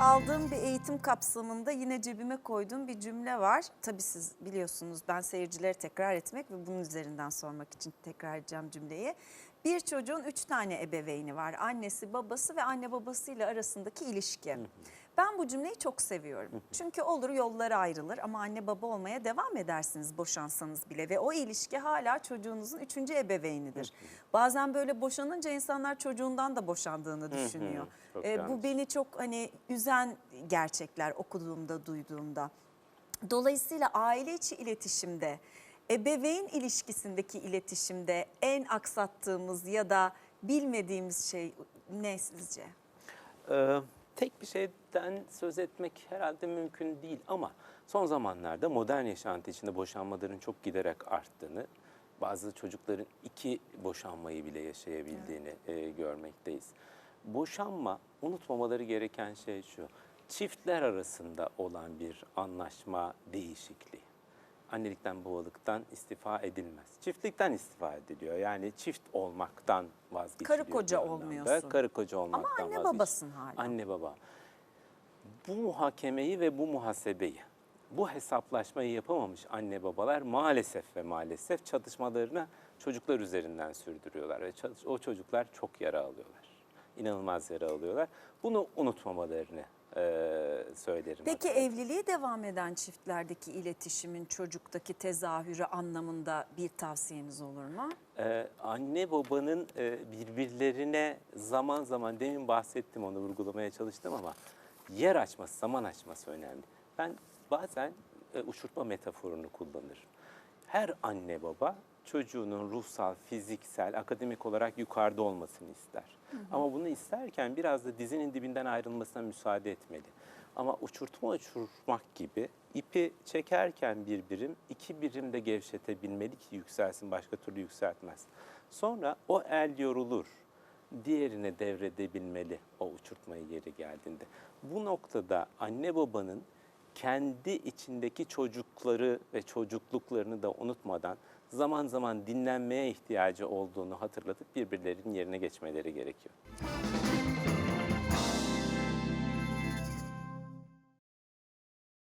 aldığım bir eğitim kapsamında yine cebime koyduğum bir cümle var. Tabii siz biliyorsunuz ben seyircileri tekrar etmek ve bunun üzerinden sormak için tekrar edeceğim cümleyi. Bir çocuğun üç tane ebeveyni var. Annesi, babası ve anne babasıyla arasındaki ilişki. Ben bu cümleyi çok seviyorum. Çünkü olur yollar ayrılır ama anne baba olmaya devam edersiniz boşansanız bile. Ve o ilişki hala çocuğunuzun üçüncü ebeveynidir. Bazen böyle boşanınca insanlar çocuğundan da boşandığını düşünüyor. Ee, bu beni çok hani üzen gerçekler okuduğumda, duyduğumda. Dolayısıyla aile içi iletişimde, ebeveyn ilişkisindeki iletişimde en aksattığımız ya da bilmediğimiz şey ne sizce? Ee, tek bir şeyden söz etmek herhalde mümkün değil ama son zamanlarda modern yaşantı içinde boşanmaların çok giderek arttığını, bazı çocukların iki boşanmayı bile yaşayabildiğini e, görmekteyiz. Boşanma unutmamaları gereken şey şu, çiftler arasında olan bir anlaşma değişikliği. Annelikten babalıktan istifa edilmez. Çiftlikten istifa ediliyor. Yani çift olmaktan vazgeçiliyor. Karı koca olmuyorsun. Karı koca olmaktan Ama anne babasın hala. Anne baba. Bu muhakemeyi ve bu muhasebeyi, bu hesaplaşmayı yapamamış anne babalar maalesef ve maalesef çatışmalarını çocuklar üzerinden sürdürüyorlar ve o çocuklar çok yara alıyorlar. İnanılmaz yara alıyorlar. Bunu unutmamalarını eee, söylerim. Peki hakikaten. evliliğe devam eden çiftlerdeki iletişimin çocuktaki tezahürü anlamında bir tavsiyeniz olur mu? Ee, anne babanın e, birbirlerine zaman zaman demin bahsettim onu vurgulamaya çalıştım ama yer açması, zaman açması önemli. Ben bazen e, uçurtma metaforunu kullanırım. Her anne baba çocuğunun ruhsal, fiziksel, akademik olarak yukarıda olmasını ister. Ama bunu isterken biraz da dizinin dibinden ayrılmasına müsaade etmeli. Ama uçurtma uçurmak gibi ipi çekerken bir birim, iki birim de gevşetebilmeli ki yükselsin, başka türlü yükseltmez. Sonra o el yorulur, diğerine devredebilmeli o uçurtmayı yeri geldiğinde. Bu noktada anne babanın kendi içindeki çocukları ve çocukluklarını da unutmadan zaman zaman dinlenmeye ihtiyacı olduğunu hatırlatıp birbirlerinin yerine geçmeleri gerekiyor.